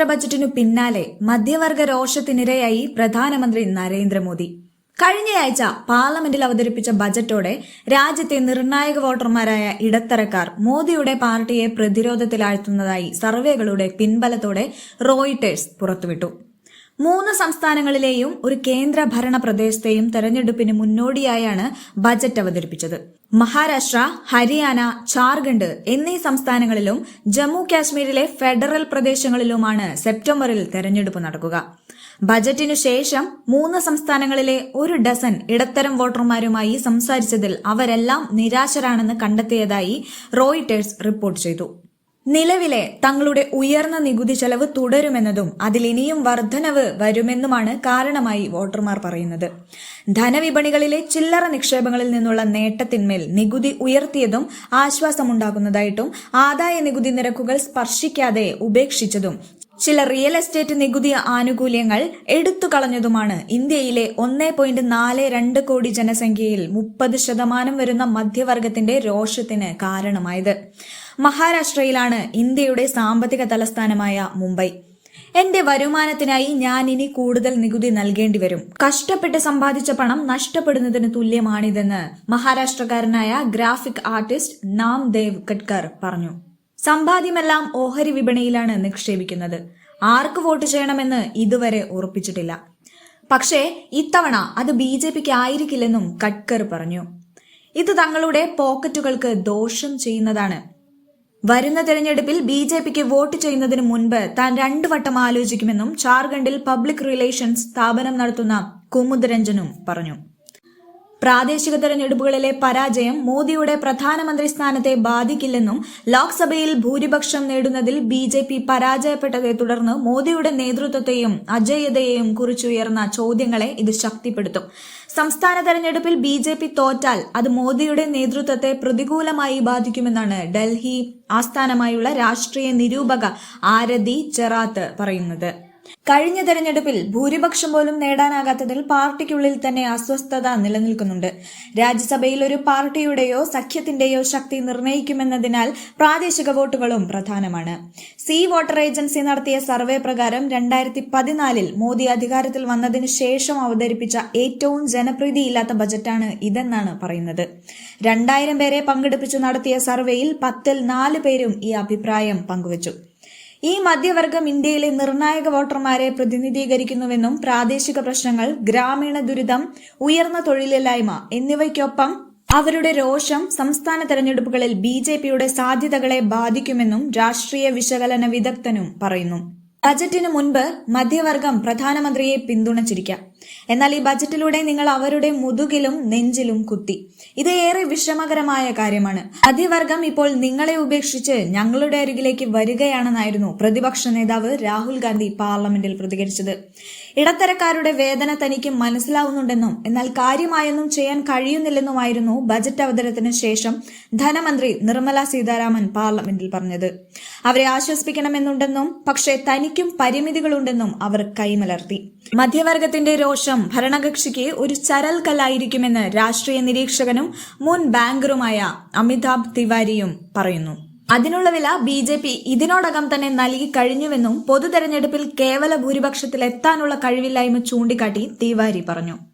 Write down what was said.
കേന്ദ്ര ബജറ്റിനു പിന്നാലെ മധ്യവർഗ രോഷത്തിനിരയായി പ്രധാനമന്ത്രി നരേന്ദ്രമോദി. കഴിഞ്ഞയാഴ്ച പാർലമെന്റിൽ അവതരിപ്പിച്ച ബജറ്റോടെ രാജ്യത്തെ നിർണായക വോട്ടർമാരായ ഇടത്തരക്കാർ മോദിയുടെ പാർട്ടിയെ പ്രതിരോധത്തിലാഴ്ത്തുന്നതായി സർവേകളുടെ പിൻബലത്തോടെ റോയിട്ടേഴ്സ് പുറത്തുവിട്ടു. മൂന്ന് സംസ്ഥാനങ്ങളിലെയും ഒരു കേന്ദ്ര ഭരണ പ്രദേശത്തെയും തെരഞ്ഞെടുപ്പിന് മുന്നോടിയായാണ് ബജറ്റ് അവതരിപ്പിച്ചത്. മഹാരാഷ്ട്ര ഹരിയാന ഝാർഖണ്ഡ് എന്നീ സംസ്ഥാനങ്ങളിലും ജമ്മു കാശ്മീരിലെ ഫെഡറൽ പ്രദേശങ്ങളിലുമാണ് സെപ്റ്റംബറിൽ തെരഞ്ഞെടുപ്പ് നടക്കുക. ബജറ്റിനു ശേഷം മൂന്ന് സംസ്ഥാനങ്ങളിലെ ഒരു ഡസൻ ഇടത്തരം വോട്ടർമാരുമായി സംസാരിച്ചതിൽ അവരെല്ലാം നിരാശരാണെന്ന് കണ്ടെത്തിയതായി റോയിട്ടേഴ്സ് റിപ്പോർട്ട് ചെയ്തു. നിലവിലെ തങ്ങളുടെ ഉയർന്ന നികുതി ചെലവ് തുടരുമെന്നതും അതിലിനിയും വർധനവ് വരുമെന്നുമാണ് കാരണമായി വോട്ടർമാർ പറയുന്നത്. ധനവിപണികളിലെ ചില്ലറ നിക്ഷേപങ്ങളിൽ നിന്നുള്ള നേട്ടത്തിന്മേൽ നികുതി ഉയർത്തിയതും ആശ്വാസമുണ്ടാകുന്നതായിട്ടും ആദായ നികുതി നിരക്കുകൾ സ്പർശിക്കാതെ ഉപേക്ഷിച്ചതും ചില റിയൽ എസ്റ്റേറ്റ് നികുതി ആനുകൂല്യങ്ങൾ എടുത്തു കളഞ്ഞതുമാണ് ഇന്ത്യയിലെ ഒന്നേ പോയിന്റ് നാല് രണ്ട് കോടി ജനസംഖ്യയിൽ മുപ്പത് ശതമാനം വരുന്ന മധ്യവർഗത്തിന്റെ രോഷത്തിന് കാരണമായത്. മഹാരാഷ്ട്രയിലാണ് ഇന്ത്യയുടെ സാമ്പത്തിക തലസ്ഥാനമായ മുംബൈ. എന്റെ വരുമാനത്തിനായി ഞാൻ ഇനി കൂടുതൽ നികുതി നൽകേണ്ടി വരും. കഷ്ടപ്പെട്ട് സമ്പാദിച്ച പണം നഷ്ടപ്പെടുന്നതിന് തുല്യമാണിതെന്ന് മഹാരാഷ്ട്രക്കാരനായ ഗ്രാഫിക് ആർട്ടിസ്റ്റ് നാം ദേവ് കട്കർ പറഞ്ഞു. സമ്പാദ്യമെല്ലാം ഓഹരി വിപണിയിലാണ് നിക്ഷേപിക്കുന്നത്. ആർക്ക് വോട്ട് ചെയ്യണമെന്ന് ഇതുവരെ ഉറപ്പിച്ചിട്ടില്ല. പക്ഷേ ഇത്തവണ അത് ബി ജെ പിക്ക് ആയിരിക്കില്ലെന്നും കട്കർ പറഞ്ഞു. ഇത് തങ്ങളുടെ പോക്കറ്റുകൾക്ക് ദോഷം ചെയ്യുന്നതാണ്. വരുന്ന തെരഞ്ഞെടുപ്പിൽ ബി ജെ പിക്ക് വോട്ട് ചെയ്യുന്നതിന് മുൻപ് താൻ രണ്ടു വട്ടം ആലോചിക്കുമെന്നും ജാർഖണ്ഡിൽ പബ്ലിക് റിലേഷൻസ് സ്ഥാപനം നടത്തുന്ന കുമുദ് രഞ്ജനും പറഞ്ഞു. പ്രാദേശിക തെരഞ്ഞെടുപ്പുകളിലെ പരാജയം മോദിയുടെ പ്രധാനമന്ത്രി സ്ഥാനത്തെ ബാധിക്കില്ലെന്നും ലോക്സഭയിൽ ഭൂരിപക്ഷം നേടുന്നതിൽ ബി ജെ പി പരാജയപ്പെട്ടതെ തുടർന്ന് മോദിയുടെ നേതൃത്വത്തെയും അജയ്യതയെയും കുറിച്ചുയർന്ന ചോദ്യങ്ങളെ ഇത് ശക്തിപ്പെടുത്തും. സംസ്ഥാന തെരഞ്ഞെടുപ്പിൽ ബി ജെ പി തോറ്റാൽ അത് മോദിയുടെ നേതൃത്വത്തെ പ്രതികൂലമായി ബാധിക്കുമെന്നാണ് ഡൽഹി ആസ്ഥാനമായുള്ള രാഷ്ട്രീയ നിരൂപക ആരതി ചെറാത്ത് പറയുന്നത്. കഴിഞ്ഞ തെരഞ്ഞെടുപ്പിൽ ഭൂരിപക്ഷം പോലും നേടാനാകാത്തതിൽ പാർട്ടിക്കുള്ളിൽ തന്നെ അസ്വസ്ഥത നിലനിൽക്കുന്നുണ്ട്. രാജ്യസഭയിൽ ഒരു പാർട്ടിയുടെയോ സഖ്യത്തിന്റെയോ ശക്തി നിർണയിക്കുമെന്നതിനാൽ പ്രാദേശിക വോട്ടുകളും പ്രധാനമാണ്. സി വോട്ടർ ഏജൻസി നടത്തിയ സർവേ പ്രകാരം രണ്ടായിരത്തി പതിനാലിൽ മോദി അധികാരത്തിൽ വന്നതിന് ശേഷം അവതരിപ്പിച്ച ഏറ്റവും ജനപ്രീതിയില്ലാത്ത ബജറ്റാണ് ഇതെന്നാണ് പറയുന്നത്. രണ്ടായിരം പേരെ പങ്കെടുപ്പിച്ചു നടത്തിയ സർവേയിൽ പത്തിൽ നാല് പേരും ഈ അഭിപ്രായം പങ്കുവച്ചു. ഈ മധ്യവർഗം ഇന്ത്യയിലെ നിർണായക വോട്ടർമാരെ പ്രതിനിധീകരിക്കുന്നുവെന്നും പ്രാദേശിക പ്രശ്നങ്ങൾ ഗ്രാമീണ ദുരിതം ഉയർന്ന തൊഴിലില്ലായ്മ എന്നിവയ്ക്കൊപ്പം അവരുടെ രോഷം സംസ്ഥാന തെരഞ്ഞെടുപ്പുകളിൽ ബി ജെ പിയുടെ സാധ്യതകളെ ബാധിക്കുമെന്നും രാഷ്ട്രീയ വിശകലന വിദഗ്ധനും പറയുന്നു. ബജറ്റിന് മുൻപ് മധ്യവർഗം പ്രധാനമന്ത്രിയെ പിന്തുണച്ചിരിക്കാം. എന്നാൽ ഈ ബജറ്റിലൂടെ നിങ്ങൾ അവരുടെ മുതുകിലും നെഞ്ചിലും കുത്തി. ഇത് ഏറെ വിഷമകരമായ കാര്യമാണ്. അതിവർഗം ഇപ്പോൾ നിങ്ങളെ ഉപേക്ഷിച്ച് ഞങ്ങളുടെ അരികിലേക്ക് വരികയാണെന്നായിരുന്നു പ്രതിപക്ഷ നേതാവ് രാഹുൽ ഗാന്ധി പാർലമെന്റിൽ പ്രതികരിച്ചത്. ഇടത്തരക്കാരുടെ വേദന തനിക്ക് മനസ്സിലാവുന്നുണ്ടെന്നും എന്നാൽ കാര്യമായൊന്നും ചെയ്യാൻ കഴിയുന്നില്ലെന്നുമായിരുന്നു ബജറ്റ് അവതരണത്തിന് ശേഷം ധനമന്ത്രി നിർമ്മല സീതാരാമൻ പാർലമെന്റിൽ പറഞ്ഞത്. അവരെ ആശ്വസിപ്പിക്കണമെന്നുണ്ടെന്നും പക്ഷേ തനിക്കും പരിമിതികളുണ്ടെന്നും അവർ കൈമലർത്തി. മധ്യവർഗത്തിന്റെ രോഷം ഭരണകക്ഷിക്ക് ഒരു ചരൽ കല്ലായിരിക്കുമെന്ന് രാഷ്ട്രീയ നിരീക്ഷകനും മുൻ ബാങ്കറുമായ അമിതാഭ് തിവാരിയും പറയുന്നു. അതിനുള്ള വില ബി ജെ പി ഇതിനോടകം തന്നെ നൽകി കഴിഞ്ഞുവെന്നും പൊതു തെരഞ്ഞെടുപ്പിൽ കേവല ഭൂരിപക്ഷത്തിൽ എത്താനുള്ള കഴിവില്ലായ്മ ചൂണ്ടിക്കാട്ടി തിവാരി പറഞ്ഞു.